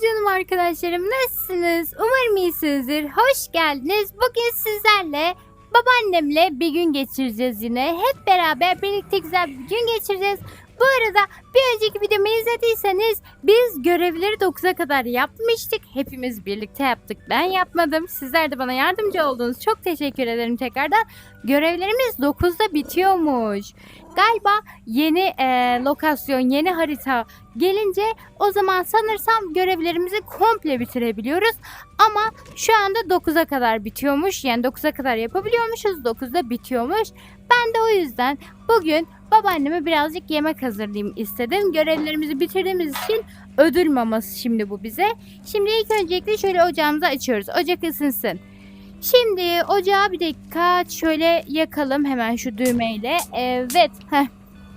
canım arkadaşlarım nasılsınız? Umarım iyisinizdir. Hoş geldiniz. Bugün sizlerle babaannemle bir gün geçireceğiz yine. Hep beraber birlikte güzel bir gün geçireceğiz. Bu arada bir önceki videomu izlediyseniz biz görevleri 9'a kadar yapmıştık. Hepimiz birlikte yaptık. Ben yapmadım. Sizler de bana yardımcı oldunuz. Çok teşekkür ederim tekrardan. Görevlerimiz 9'da bitiyormuş. Galiba yeni e, lokasyon, yeni harita gelince o zaman sanırsam görevlerimizi komple bitirebiliyoruz. Ama şu anda 9'a kadar bitiyormuş. Yani 9'a kadar yapabiliyormuşuz. 9'da bitiyormuş. Ben de o yüzden bugün babaanneme birazcık yemek hazırlayayım istedim. Görevlerimizi bitirdiğimiz için ödül maması şimdi bu bize. Şimdi ilk öncelikle şöyle ocağımızı açıyoruz. Ocak ısınsın. Şimdi ocağı bir dakika şöyle yakalım hemen şu düğmeyle. Evet. Heh.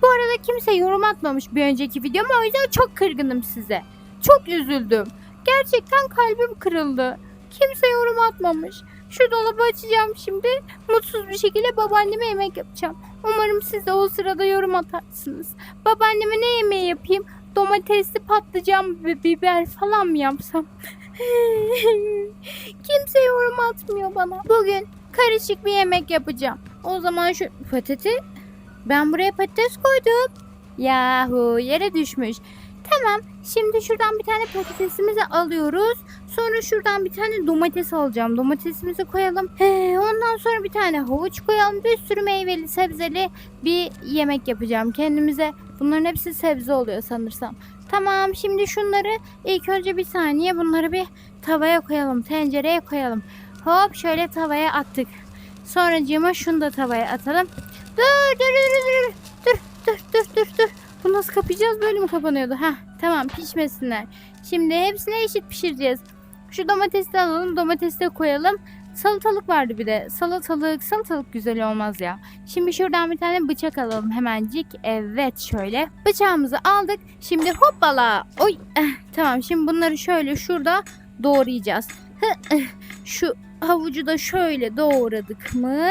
Bu arada kimse yorum atmamış bir önceki videoma o yüzden çok kırgınım size. Çok üzüldüm. Gerçekten kalbim kırıldı. Kimse yorum atmamış. Şu dolabı açacağım şimdi. Mutsuz bir şekilde babaanneme yemek yapacağım. Umarım siz de o sırada yorum atarsınız. Babaanneme ne yemeği yapayım? Domatesli patlıcan ve biber falan mı yapsam? Kimse yorum atmıyor bana. Bugün karışık bir yemek yapacağım. O zaman şu patati ben buraya patates koydum. Yahu yere düşmüş. Tamam şimdi şuradan bir tane patatesimizi alıyoruz. Sonra şuradan bir tane domates alacağım. Domatesimizi koyalım. He, ondan sonra bir tane havuç koyalım. Bir sürü meyveli sebzeli bir yemek yapacağım kendimize. Bunların hepsi sebze oluyor sanırsam. Tamam şimdi şunları ilk önce bir saniye bunları bir tavaya koyalım. Tencereye koyalım. Hop şöyle tavaya attık. Sonracığıma şunu da tavaya atalım. Dur dur dur dur dur dur dur dur dur. Bu nasıl kapayacağız böyle mi kapanıyordu? Heh tamam pişmesinler. Şimdi hepsini eşit pişireceğiz. Şu domatesi alalım domatesi de koyalım. Salatalık vardı bir de. Salatalık, salatalık güzel olmaz ya. Şimdi şuradan bir tane bıçak alalım hemencik. Evet şöyle. Bıçağımızı aldık. Şimdi hoppala. Oy. Eh, tamam şimdi bunları şöyle şurada doğrayacağız. Eh, Şu havucu da şöyle doğradık mı?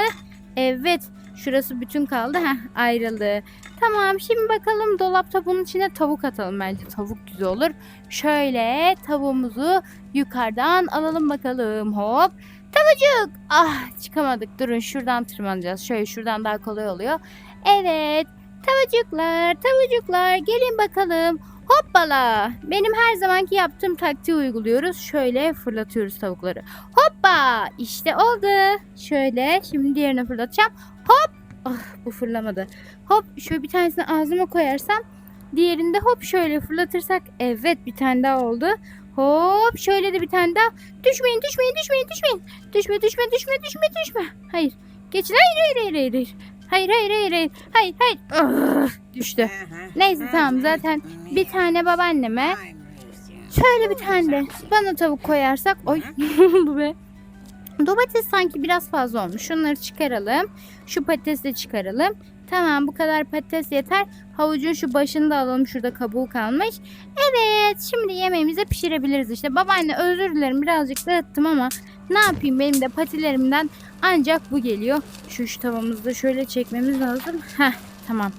Evet. Şurası bütün kaldı. Heh, ayrıldı. Tamam şimdi bakalım dolapta bunun içine tavuk atalım bence. Tavuk güzel olur. Şöyle tavuğumuzu yukarıdan alalım bakalım. Hop. Tavucuk. Ah çıkamadık. Durun şuradan tırmanacağız. Şöyle şuradan daha kolay oluyor. Evet. Tavucuklar, tavucuklar gelin bakalım. Hoppala. Benim her zamanki yaptığım taktiği uyguluyoruz. Şöyle fırlatıyoruz tavukları. Hoppa. İşte oldu. Şöyle şimdi diğerini fırlatacağım. Hop. Ah bu fırlamadı. Hop şöyle bir tanesini ağzıma koyarsam diğerinde hop şöyle fırlatırsak evet bir tane daha oldu. Hop şöyle de bir tane daha. Düşmeyin düşmeyin düşmeyin düşmeyin. Düşme düşme düşme düşme düşme. Hayır. Geçin hayır hayır hayır hayır. Hayır hayır hayır hayır. Hayır hayır. Düştü. Neyse tamam zaten bir tane babaanneme şöyle bir tane de bana tavuk koyarsak oy oldu be? Domates sanki biraz fazla olmuş. Şunları çıkaralım. Şu patatesi de çıkaralım. Tamam bu kadar patates yeter. Havucun şu başını da alalım. Şurada kabuğu kalmış. Evet şimdi yemeğimizi pişirebiliriz işte. Babaanne özür dilerim birazcık dağıttım ama ne yapayım benim de patilerimden ancak bu geliyor. Şu, şu tavamızı da şöyle çekmemiz lazım. Heh tamam.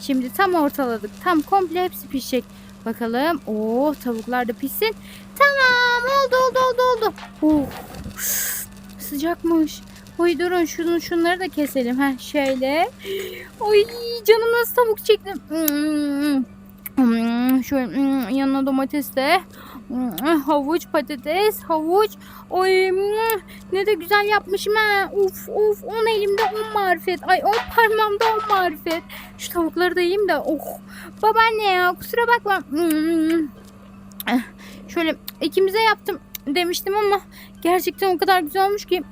Şimdi tam ortaladık. Tam komple hepsi pişecek. Bakalım. Oo tavuklar da pişsin. Tamam oldu oldu oldu oldu. Oh. Sıcakmış. Oy durun şunu şunları da keselim. Ha şöyle. Oy canım nasıl tavuk çekti. Hmm, Şöyle yanına domates de. Havuç, patates, havuç. Oy ne de güzel yapmışım ha. Uf uf on elimde on marifet. Ay on parmağımda on marifet. Şu tavukları da yiyeyim de. Oh. Babaanne ya kusura bakma. Şöyle ikimize yaptım demiştim ama gerçekten o kadar güzel olmuş ki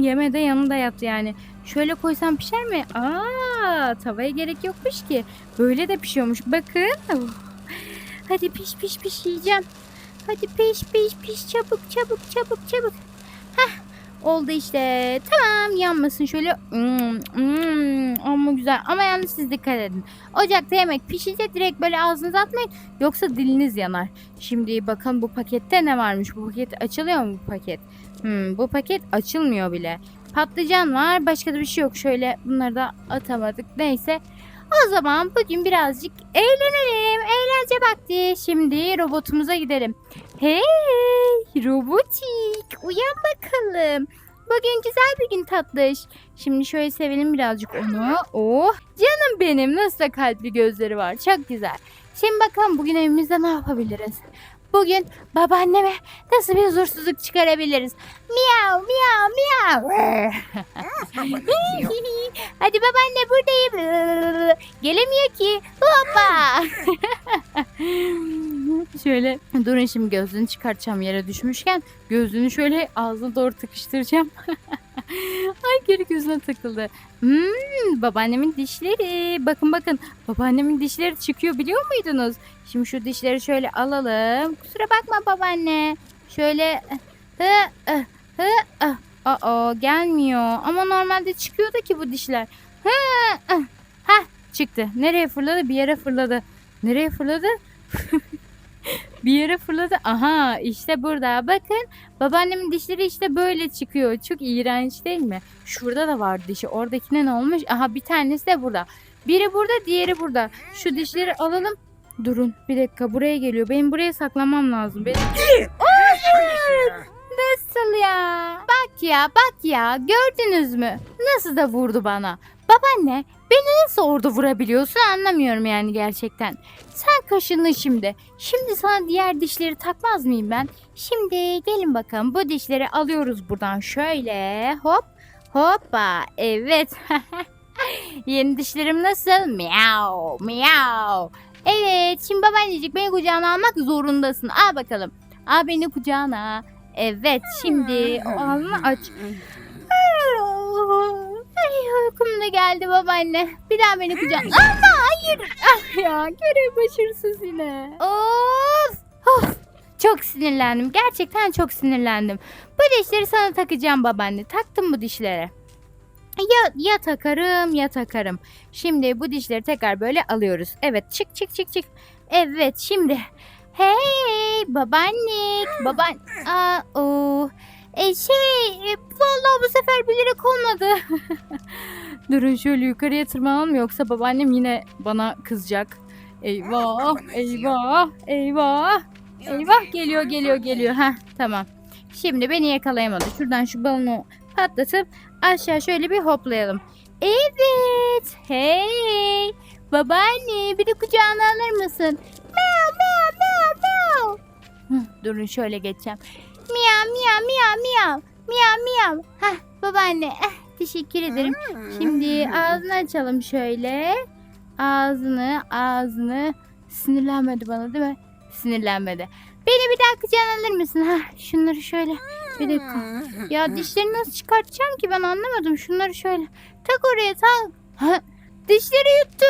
yeme de yanında yat yani. Şöyle koysam pişer mi? Aa, tavaya gerek yokmuş ki. Böyle de pişiyormuş. Bakın. Oh. Hadi piş piş piş yiyeceğim. Hadi piş piş piş çabuk çabuk çabuk çabuk. Heh. Oldu işte. Tamam yanmasın şöyle. Hmm, hmm, ama güzel. Ama yalnız siz dikkat edin. Ocakta yemek pişince direkt böyle ağzınıza atmayın. Yoksa diliniz yanar. Şimdi bakın bu pakette ne varmış? Bu paket açılıyor mu bu paket? Hmm, bu paket açılmıyor bile. Patlıcan var. Başka da bir şey yok. Şöyle bunları da atamadık. Neyse. O zaman bugün birazcık eğlenelim. Eğlence vakti. Şimdi robotumuza gidelim. Hey robotik uyan bakalım. Bugün güzel bir gün tatlış. Şimdi şöyle sevelim birazcık onu. Oh canım benim nasıl da kalpli gözleri var. Çok güzel. Şimdi bakalım bugün evimizde ne yapabiliriz? Bugün babaanneme nasıl bir huzursuzluk çıkarabiliriz? Miyav miyav miyav. Hadi babaanne buradayım. Gelemiyor ki. Hoppa. şöyle durun şimdi gözlüğünü çıkartacağım yere düşmüşken gözlüğünü şöyle ağzına doğru tıkıştıracağım. Ay geri gözüne takıldı. Hmm, babaannemin dişleri. Bakın bakın babaannemin dişleri çıkıyor biliyor muydunuz? Şimdi şu dişleri şöyle alalım. Kusura bakma babaanne. Şöyle hı, hı, hı, hı. Aa gelmiyor. Ama normalde çıkıyordu ki bu dişler. Hı, hı. Hah çıktı. Nereye fırladı? Bir yere fırladı. Nereye fırladı? bir yere fırladı. Aha işte burada. Bakın babaannemin dişleri işte böyle çıkıyor. Çok iğrenç değil mi? Şurada da var dişi. Oradakine ne olmuş? Aha bir tanesi de burada. Biri burada diğeri burada. Şu dişleri alalım. Durun bir dakika buraya geliyor. Benim buraya saklamam lazım. Benim... Hayır! Nasıl ya? Bak ya bak ya gördünüz mü? Nasıl da vurdu bana. Babaanne beni nasıl orada vurabiliyorsun anlamıyorum yani gerçekten. Sen kaşındın şimdi. Şimdi sana diğer dişleri takmaz mıyım ben? Şimdi gelin bakalım bu dişleri alıyoruz buradan şöyle hop hoppa evet. Yeni dişlerim nasıl? Miau miau. Evet şimdi babaannecik beni kucağına almak zorundasın. Al bakalım. Al beni kucağına. Evet şimdi o alnını aç. Uykum da geldi babaanne. Bir daha beni kucağına. Ama hayır. Ah ya görev başarısız yine. Of. Of. Çok sinirlendim. Gerçekten çok sinirlendim. Bu dişleri sana takacağım babaanne. Taktım bu dişlere. Ya, ya takarım ya takarım. Şimdi bu dişleri tekrar böyle alıyoruz. Evet çık çık çık çık. Evet şimdi. Hey babaanne. Baban. Aa, o. E şey e, vallahi bu sefer bilerek olmadı. Durun şöyle yukarıya tırmanalım yoksa babaannem yine bana kızacak. Eyvah eyvah eyvah. Eyvah geliyor geliyor geliyor. Heh tamam. Şimdi beni yakalayamadı. Şuradan şu balonu patlatıp aşağı şöyle bir hoplayalım. Evet. Hey. Babaanne bir de kucağına alır mısın? Miau miau miau miau. Durun şöyle geçeceğim. Miau miau miau miau. Miau miau. Heh babaanne. Eh, teşekkür ederim. Şimdi ağzını açalım şöyle. Ağzını ağzını. Sinirlenmedi bana değil mi? Sinirlenmedi. Beni bir daha kucağına alır mısın? Ha, şunları şöyle. Bir dakika. Ya dişleri nasıl çıkartacağım ki ben anlamadım. Şunları şöyle. Tak oraya tak. Ha, dişleri yuttu.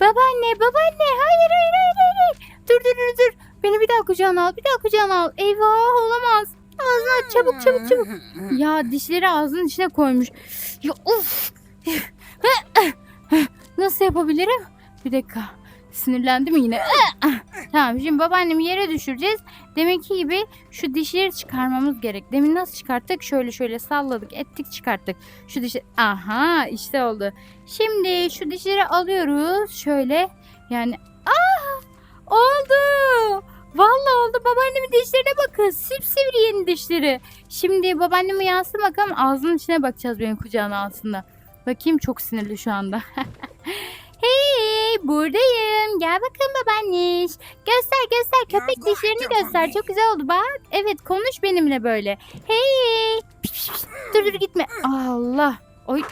Babaanne babaanne hayır hayır hayır hayır. hayır. Dur dur dur dur. Beni bir daha kucağına al bir daha kucağına al. Eyvah olamaz. Ağzını aç çabuk çabuk çabuk. Ya dişleri ağzının içine koymuş. Ya of. Nasıl yapabilirim? Bir dakika. Sinirlendim yine. tamam şimdi babaannemi yere düşüreceğiz. Deminki gibi şu dişleri çıkarmamız gerek. Demin nasıl çıkarttık? Şöyle şöyle salladık, ettik, çıkarttık. Şu dişi Aha, işte oldu. Şimdi şu dişleri alıyoruz. Şöyle yani ah oldu. Vallahi oldu. Babaannemin dişlerine bakın. Sipsivri yeni dişleri. Şimdi babaannem uyansın bakalım ağzının içine bakacağız benim kucağın altında. Bakayım çok sinirli şu anda. hey buradayım. Gel bakalım babaanneş. Göster göster köpek dişlerini göster. Çok güzel oldu bak. Evet konuş benimle böyle. Hey. Piş, piş, piş. Dur dur gitme. Allah. Oy.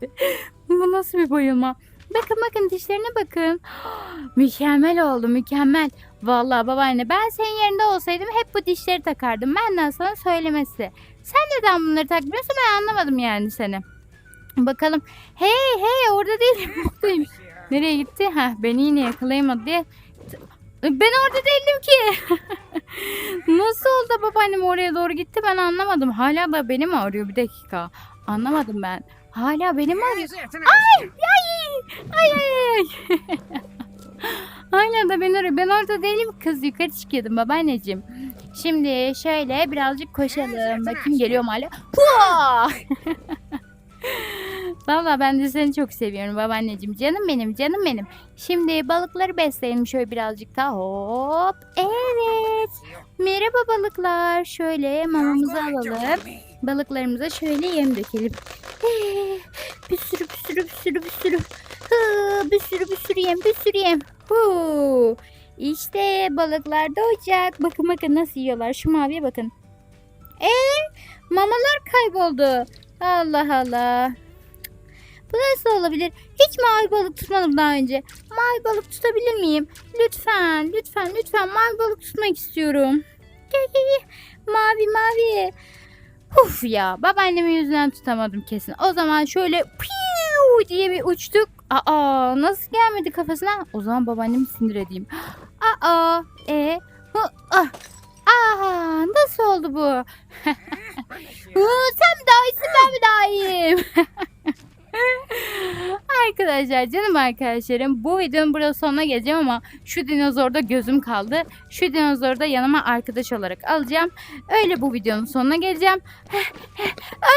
Bu nasıl bir bayılma? Bakın bakın dişlerine bakın. mükemmel oldu mükemmel. Vallahi babaanne ben senin yerinde olsaydım hep bu dişleri takardım. Benden sana söylemesi. Sen neden bunları takmıyorsun ben anlamadım yani seni. Bakalım. Hey hey orada değil buradayım. Nereye gitti? Ha beni yine yakalayamadı diye. Ben orada değildim ki. Nasıl oldu babaannem oraya doğru gitti ben anlamadım. Hala da beni mi arıyor bir dakika. Anlamadım ben. Hala beni mi arıyor? Ay ay ay ay. Hala da beni arıyor. Ben orada değilim kız yukarı çıkıyordum babaanneciğim. Şimdi şöyle birazcık koşalım. Bakayım geliyor mu hala? Valla ben de seni çok seviyorum babaanneciğim. Canım benim, canım benim. Şimdi balıkları besleyelim şöyle birazcık daha. Hop. Evet. Merhaba balıklar. Şöyle mamamızı alalım. Balıklarımıza şöyle yem dökelim. Ee, bir sürü bir sürü bir sürü bir sürü. Hı, bir sürü bir sürü yem bir sürü yem. Huu. İşte balıklar doğacak. Bakın bakın nasıl yiyorlar. Şu maviye bakın. Ee, mamalar kayboldu. Allah Allah. Bu nasıl olabilir? Hiç mavi balık tutmadım daha önce. Mavi balık tutabilir miyim? Lütfen, lütfen, lütfen mavi balık tutmak istiyorum. Mavi mavi. Uf ya babaannemin yüzünden tutamadım kesin. O zaman şöyle piu diye bir uçtuk. Aa nasıl gelmedi kafasına? O zaman babaannemi sinir edeyim. Aa e hı, ah. Aa nasıl oldu bu? Sen mi daha iyisin ben mi daha iyiyim? Arkadaşlar canım arkadaşlarım bu videonun burada sonuna geleceğim ama şu dinozorda gözüm kaldı. Şu dinozoru da yanıma arkadaş olarak alacağım. Öyle bu videonun sonuna geleceğim.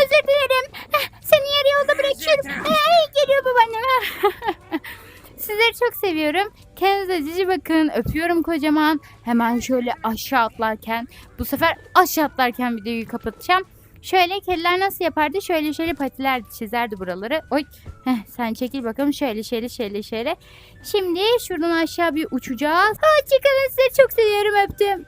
Özür dilerim. Seni yarı yolda bırakıyorum. Ay, geliyor babaannem. Sizleri çok seviyorum. Kendinize cici bakın. Öpüyorum kocaman. Hemen şöyle aşağı atlarken bu sefer aşağı atlarken videoyu kapatacağım. Şöyle kediler nasıl yapardı? Şöyle şöyle patiler çizerdi buraları. Oy. Heh, sen çekil bakalım. Şöyle şöyle şöyle şöyle. Şimdi şuradan aşağı bir uçacağız. Hoşçakalın sizi çok seviyorum öptüm.